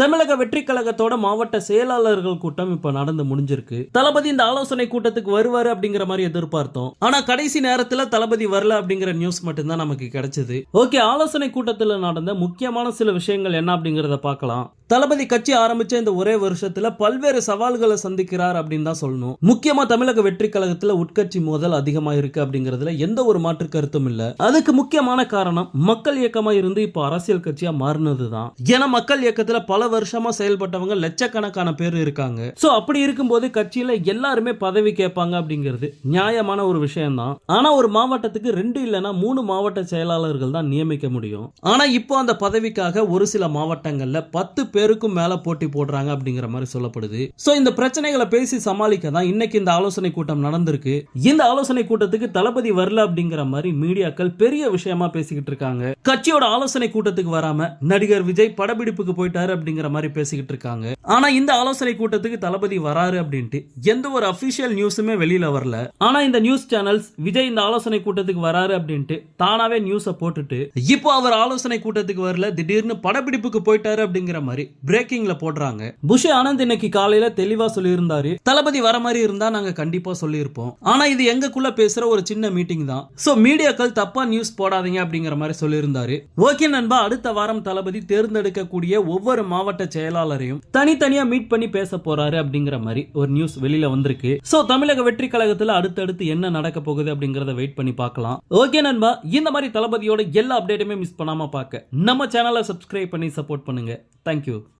தமிழக வெற்றி கழகத்தோட மாவட்ட செயலாளர்கள் கூட்டம் இப்ப நடந்து முடிஞ்சிருக்கு. தளபதி இந்த ஆலோசனை கூட்டத்துக்கு வருவாரு அப்படிங்கிற மாதிரி எதிர்பார்த்தோம். ஆனா கடைசி நேரத்துல தளபதி வரல அப்படிங்கிற நியூஸ் மட்டும்தான் நமக்கு கிடைச்சது. ஓகே ஆலோசனை கூட்டத்தில் நடந்த முக்கியமான சில விஷயங்கள் என்ன அப்படிங்கறத பார்க்கலாம். தளபதி கட்சி ஆரம்பிச்ச இந்த ஒரே வருஷத்துல பல்வேறு சவால்களை சந்திக்கிறார் அப்படின்னு தான் சொல்லணும். முக்கியமா தமிழக வெற்றி கழகத்துல உட்கட்சி மோதல் அதிகமா இருக்கு அப்படிங்கறதுல எந்த ஒரு மாற்று கருத்தும் இல்ல. அதுக்கு முக்கியமான காரணம் மக்கள் இயக்கமா இருந்து இப்போ அரசியல் கட்சியா மாறினதுதான். ஏன்னா மக்கள் இயக்கத்துல பல வருஷமா செயல்பட்டவங்க லட்சக்கணக்கான பேர் இருக்காங்க. சோ அப்படி இருக்கும்போது கட்சியில எல்லாருமே பதவி கேட்பாங்க அப்படிங்கிறது நியாயமான ஒரு விஷயம் தான் ஆனா ஒரு மாவட்டத்துக்கு ரெண்டு இல்லைன்னா மூணு மாவட்ட செயலாளர்கள் தான் நியமிக்க முடியும். ஆனா இப்போ அந்த பதவிக்காக ஒரு சில மாவட்டங்கள்ல பத்து பேர் பேருக்கும் மேல போட்டி போடுறாங்க அப்படிங்கிற மாதிரி சொல்லப்படுது. சோ இந்த பிரச்சனைகளை பேசி சமாளிக்க தான் இன்னைக்கு இந்த ஆலோசனை கூட்டம் நடந்திருக்கு. இந்த ஆலோசனை கூட்டத்துக்கு தளபதி வரல அப்படிங்கிற மாதிரி மீடியாக்கள் பெரிய விஷயமா பேசிக்கிட்டு இருக்காங்க. கட்சியோட ஆலோசனை கூட்டத்துக்கு வராம நடிகர் விஜய் படப்பிடிப்புக்கு போயிட்டாரு அப்படிங்கிற மாதிரி பேசிக்கிட்டு இருக்காங்க. ஆனா இந்த ஆலோசனை கூட்டத்துக்கு தளபதி வராரு அப்படின்ட்டு எந்த ஒரு அபிஷியல் நியூஸுமே வெளியில வரல. ஆனா இந்த நியூஸ் சேனல்ஸ் விஜய் இந்த ஆலோசனை கூட்டத்துக்கு வராரு அப்படின்ட்டு தானாவே நியூஸை போட்டுட்டு இப்போ அவர் ஆலோசனை கூட்டத்துக்கு வரல திடீர்னு படப்பிடிப்புக்கு போயிட்டாரு அப்படிங்கிற மாதிரி பிரேக்கிங்ல போடுறாங்க. புஷ் ஆனந்த் இன்னைக்கு காலையில தெளிவா சொல்லியிருந்தாரு. தளபதி வர மாதிரி இருந்தா நாங்க கண்டிப்பா சொல்லியிருப்போம். ஆனா இது எங்கக்குள்ள பேசுற ஒரு சின்ன மீட்டிங் தான். சோ மீடியாக்கள் தப்பா நியூஸ் போடாதீங்க அப்படிங்கிற மாதிரி சொல்லியிருந்தாரு. ஓகே நண்பா அடுத்த வாரம் தளபதி தேர்ந்தெடுக்கக்கூடிய ஒவ்வொரு மாவட்ட செயலாளரையும் தனித்தனியா மீட் பண்ணி பேச போறாரு அப்படிங்கிற மாதிரி ஒரு நியூஸ் வெளியில வந்திருக்கு. சோ தமிழக வெற்றி கழகத்துல அடுத்தடுத்து என்ன நடக்க போகுது அப்படிங்கறத வெயிட் பண்ணி பார்க்கலாம். ஓகே நண்பா இந்த மாதிரி தளபதியோட எல்லா அப்டேட்டுமே மிஸ் பண்ணாம பார்க்க. நம்ம சேனலை சப்ஸ்கிரைப் பண்ணி சப்போர்ட் பண்ணுங்க. Thank you look